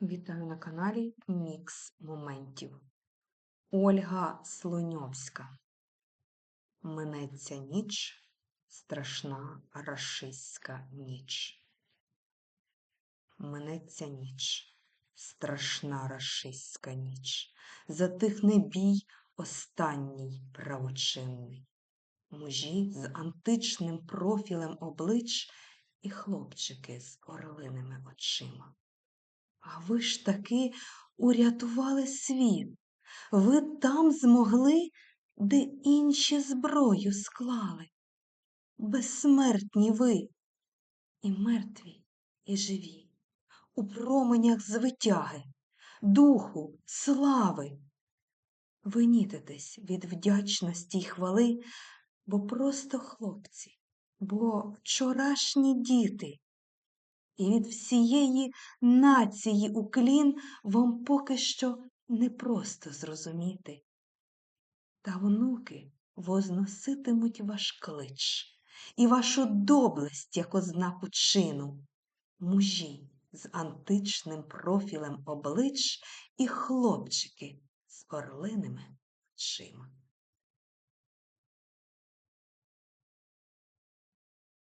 Вітаю на каналі Мікс Моментів. Ольга Слоньовська. Минеться ніч, страшна рашистська ніч. Минеться ніч, страшна рашистська ніч. Затихне бій останній правочинний. Мужі з античним профілем облич і хлопчики з орлиними очима. А ви ж таки урятували світ. Ви там змогли, де інші зброю склали. Безсмертні ви, і мертві, і живі, у променях звитяги, духу, слави. Ви нітитесь від вдячності й хвали, бо просто хлопці, бо вчорашні діти. І від всієї нації уклін вам поки що непросто зрозуміти. Та внуки возноситимуть ваш клич і вашу доблесть як ознаку чину, мужі з античним профілем облич і хлопчики з орлиними очима.